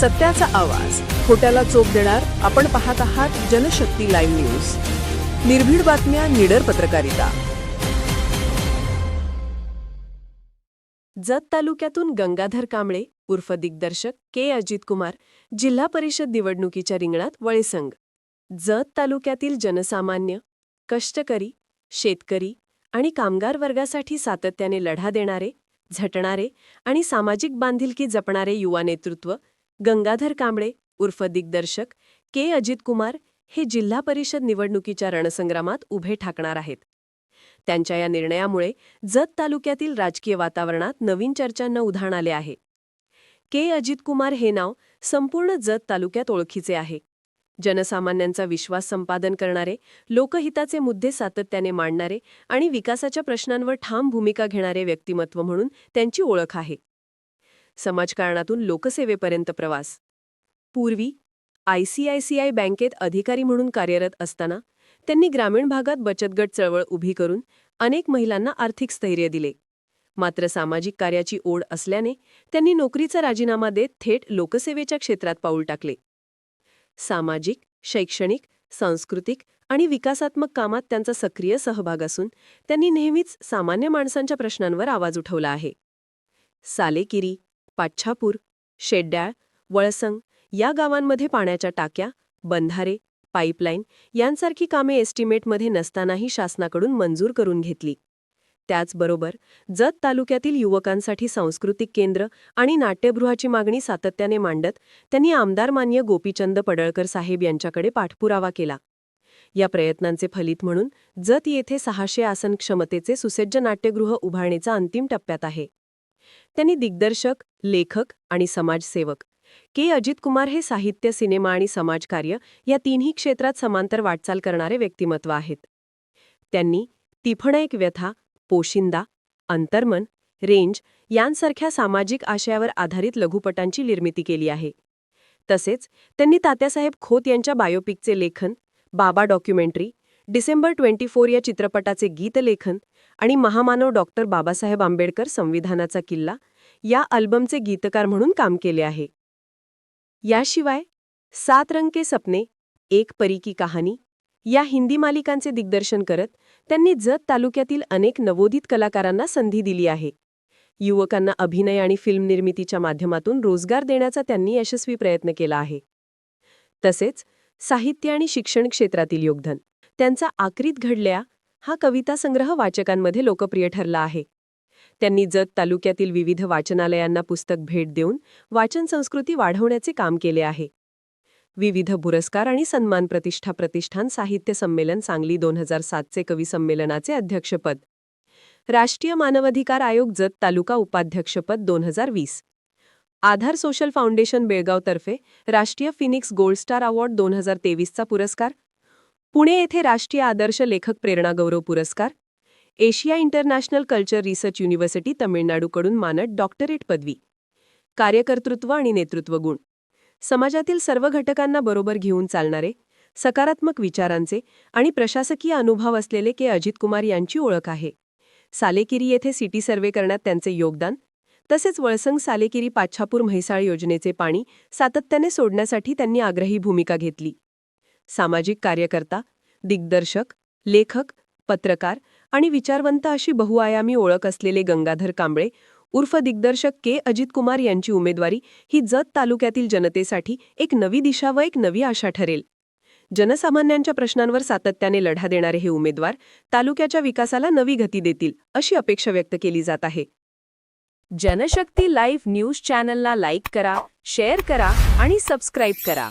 सत्याचा आवाज. खोट्याला चोप देणार आपण पाहत आहात जनशक्ती लाईव्ह न्यूज. निर्भीड बातम्या निडर पत्रकारिता. जत तालुक्यातून गंगाधर कांबळे उर्फ दिग्दर्शक के अजित कुमार जिल्हा परिषद निवडणुकीच्या रिंगणात वळेसंग. जत तालुक्यातील जनसामान्य कष्टकरी शेतकरी आणि कामगार वर्गासाठी सातत्याने लढा देणारे झटणारे आणि सामाजिक बांधिलकी जपणारे युवा नेतृत्व गंगाधर कांबळे उर्फ दिग्दर्शक के. अजित कुमार हे जिल्हा परिषद निवडणुकीच्या रणसंग्रामात उभे ठाकणार आहेत. त्यांच्या या निर्णयामुळे जत तालुक्यातील राजकीय वातावरणात नवीन चर्चांना उधाण आले आहे. के. अजित कुमार हे नाव संपूर्ण जत तालुक्यात ओळखीचे आहे. जनसामान्यांचा विश्वास संपादन करणारे लोकहिताचे मुद्दे सातत्याने मांडणारे आणि विकासाच्या प्रश्नांवर ठाम भूमिका घेणारे व्यक्तिमत्व म्हणून त्यांची ओळख आहे. समाजकारणातून लोकसेवेपर्यंत प्रवास. पूर्वी आयसीआयसीआय बँकेत अधिकारी म्हणून कार्यरत असताना त्यांनी ग्रामीण भागात बचतगट चळवळ उभी करून अनेक महिलांना आर्थिक स्थैर्य दिले. मात्र सामाजिक कार्याची ओढ असल्याने त्यांनी नोकरीचा राजीनामा देत थेट लोकसेवेच्या क्षेत्रात पाऊल टाकले. सामाजिक शैक्षणिक सांस्कृतिक आणि विकासात्मक कामात त्यांचा सक्रिय सहभाग असून त्यांनी नेहमीच सामान्य माणसांच्या प्रश्नांवर आवाज उठवला आहे. सालेकिरी पाच्छापूर शेड्याळ वळसंग या गावांमध्ये पाण्याच्या टाक्या बंधारे पाईपलाईन यांसारखी कामे एस्टिमेटमध्ये नसतानाही शासनाकडून मंजूर करून घेतली. त्याचबरोबर जत तालुक्यातील युवकांसाठी सांस्कृतिक केंद्र आणि नाट्यगृहाची मागणी सातत्याने मांडत त्यांनी आमदार मान्य गोपीचंद पडळकर साहेब यांच्याकडे पाठपुरावा केला. या प्रयत्नांचे फलित म्हणून जत येथे सहाशे आसन क्षमतेचे सुसज्ज नाट्यगृह उभारणीचा अंतिम टप्प्यात आहे. त्यांनी दिग्दर्शक लेखक आणि समाजसेवक. के. अजित कुमार हे साहित्य सिनेमा आणि समाजकार्य या तिन्ही क्षेत्रात समांतर वाटचाल करणारे व्यक्तिमत्व आहेत. त्यांनी तिफणैक व्यथा पोशिंदा अंतर्मन रेंज यांसारख्या सामाजिक आशयावर आधारित लघुपटांची निर्मिती केली आहे. तसेच त्यांनी तात्यासाहेब खोत यांच्या बायोपिकचे लेखन बाबा डॉक्युमेंटरी डिसेंबर ट्वेंटी फोर या चित्रपटाचे गीतलेखन आणि महामानव डॉक्टर बाबासाहेब आंबेडकर संविधानाचा किल्ला या अल्बमचे गीतकार म्हणून काम केले आहे. याशिवाय सात रंग के सपने एक परी की कहाणी या हिंदी मालिकांचे दिग्दर्शन करत त्यांनी जत तालुक्यातील अनेक नवोदित कलाकारांना संधी दिली आहे. युवकांना अभिनय आणि फिल्म निर्मितीच्या माध्यमातून रोजगार देण्याचा त्यांनी यशस्वी प्रयत्न केला आहे. तसेच साहित्य आणि शिक्षण क्षेत्रातील योगदान त्यांचा आकृत घडल्या हा कविता संग्रह वाचकांमध्ये लोकप्रिय ठरला आहे. त्यांनी जत तालुक्यातील विविध वाचनालयांना पुस्तक भेट देऊन वाचन संस्कृती वाढवण्याचे काम केले आहे. विविध पुरस्कार आणि सन्मान प्रतिष्ठा प्रतिष्ठान साहित्य संमेलन सांगली दोन हजार सातचे कवी संमेलनाचे अध्यक्षपद. राष्ट्रीय मानवाधिकार आयोग जत तालुका उपाध्यक्षपद दोन हजार वीस. आधार सोशल फाउंडेशन बेळगावतर्फे राष्ट्रीय फिनिक्स गोल्ड स्टार अवॉर्ड दोन हजार तेवीसचा पुरस्कार पुणे येथे राष्ट्रीय आदर्श लेखक प्रेरणा गौरव पुरस्कार Asia international culture research university तमिळनाडूकडून मानद डॉक्टरेट पदवी कार्यकर्तृत्व आणि नेतृत्व गुण. समाजातील सर्व घटकांना बरोबर घेऊन चालणारे सकारात्मक विचारांचे आणि प्रशासकीय अनुभव असलेले के. अजित कुमार यांची ओळख आहे. सालेकिरी येथे सिटी सर्वे करण्यात त्यांचे योगदान तसेच वळसंग सालेकिरी पाच्छापूर म्हैसाळ योजनेचे पाणी सातत्याने सोडण्यासाठी त्यांनी आग्रही भूमिका घेतली. सामाजिक कार्यकर्ता दिग्दर्शक लेखक पत्रकार आणि विचारवंत अशी बहुआयामी ओळख असलेले गंगाधर कांबळे उर्फ दिग्दर्शक के. अजित कुमार यांची उमेदवारी ही जत तालुक्यातील जनतेसाठी एक नवी दिशा व एक नवी आशा ठरेल. जनसामान्यांच्या प्रश्नांवर सातत्याने लढा देणारे हे उमेदवार तालुक्याच्या विकासाला नवी गती देतील अशी अपेक्षा व्यक्त केली जात आहे. जनशक्ती लाईव्ह न्यूज चॅनलला लाईक करा शेअर करा आणि सबस्क्राईब करा.